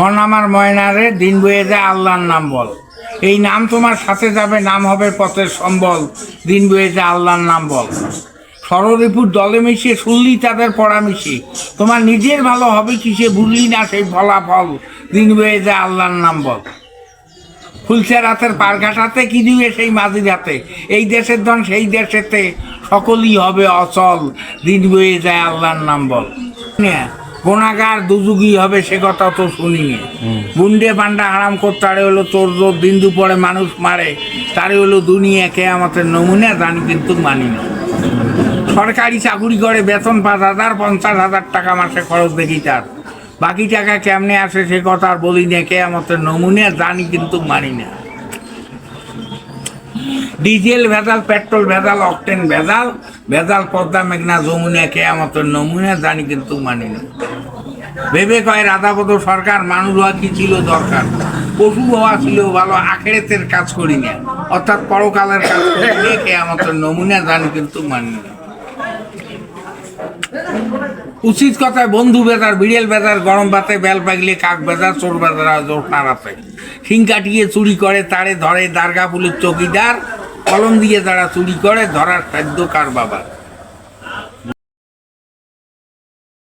মন আমার ময়নারে দিন বয়ে যায় আল্লাহর নাম বল। এই নাম তোমার সাথে যাবে, নাম হবে পথের সম্বল। দিন বয়ে যায় আল্লাহর নাম বল। ষড়রিপুর দলে মিশিয়ে শুনলি তাদের পড়া মিশি তোমার নিজের ভালো হবে কি সে ভুললি না সেই ফলাফল। দিন বয়ে যায় আল্লাহর নাম বল। ফুলছে রাতের পারঘাটাতে, কি দিবে সেই মাঝির হাতে এই দেশের ধন সেই দেশেতে, সকলই হবে অচল। দিন বয়ে যায় আল্লাহর নাম বল। গোনাগার দুযুগী হবে সে কথা তো শুনিনি। গুন্ডে পান্ডা হারাম কর তারে হলো তোর জোর দিন দুপরে মানুষ মারে তারে হলো দুনিয়া কে আমাদের নমুনা জানি কিন্তু মানি না। সরকারি চাকুরি করে বেতন পাঁচ হাজার পঞ্চাশ হাজার টাকা মাসে খরচ দেখি তার। বাকি টাকা কেমনে আসে সে কথা আর বলি না কে আমাদের নমুনে জানি কিন্তু মানি না। ডিজেল ভেজাল, পেট্রোল ভেজাল, অকটেন ভেজাল ভেজাল, পদ্মা, মেঘনা, যমুনা কে আমাদের নমুনা, জানি কিন্তু মানি না। ভেবে কয় রাধাপদ সরকার, মানুষ হওয়া কি ছিল দরকার? পশু হওয়া ছিল ভালো, আখেরেতের কাজ করি না। অর্থাৎ পরকালের কাজ করি না কে আমাদের নমুনা, জানি কিন্তু মানি না। উচিত কথায় বন্ধু বেতার বিড়েল বেতার গরম বাতে বেল পাগলে কাক বেতার চোর বেদারা জোর নাড়াতে শিং কাটিয়ে চুরি করে, তারে ধরে দার্গা ফুলের চকিদার, কলম দিয়ে তারা চুরি করে, ধরার সাধ্য কার বাবার?